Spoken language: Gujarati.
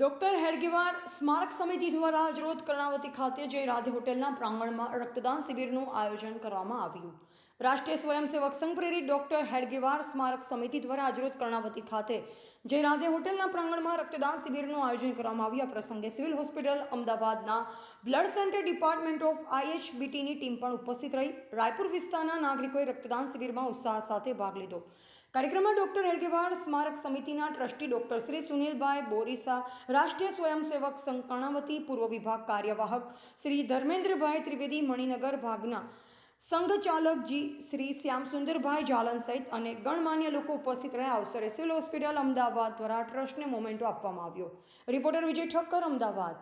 ડોક્ટર હેડગેવાર સ્મારક સમિતિ દ્વારા આજરોજ કર્ણાવતી ખાતે જય રાધે હોટેલના પ્રાંગણમાં રક્તદાન શિબિરનું આયોજન કરવામાં આવ્યું. રાષ્ટ્રીય સ્વયંસેવક સંઘ પ્રેરિત ડોક્ટર હેડગેવાર સ્મારક સમિતિ દ્વારા આજરોજ કર્ણાવતી ખાતે જય રાધે હોટેલના પ્રાંગણમાં રક્તદાન શિબિરનું આયોજન કરવામાં આવ્યું. આ પ્રસંગે સિવિલ હોસ્પિટલ અમદાવાદના બ્લડ સેન્ટર ડિપાર્ટમેન્ટ ઓફ આઈએચબીટીની ટીમ પણ ઉપસ્થિત રહી. રાયપુર વિસ્તારના નાગરિકોએ રક્તદાન શિબિરમાં ઉત્સાહ સાથે ભાગ લીધો. કાર્યક્રમમાં ડોક્ટર હેડગેવાડ સ્મારક સમિતિના ટ્રસ્ટી ડોક્ટર શ્રી સુનિલભાઈ બોરીસા, રાષ્ટ્રીય સ્વયંસેવક સંઘ કર્ણાવતી, પૂર્વ વિભાગ કાર્યવાહક શ્રી ધર્મેન્દ્રભાઈ ત્રિવેદી, મણિનગર ભાગના સંઘ ચાલકજી શ્રી શ્યામસુંદરભાઈ જાલન સહિત અને ગણમાન્ય લોકો ઉપસ્થિત રહ્યા. અવસરે સિવિલ હોસ્પિટલ અમદાવાદ દ્વારા ટ્રસ્ટને મોમેન્ટો આપવામાં આવ્યો. રિપોર્ટર વિજય ઠક્કર, અમદાવાદ.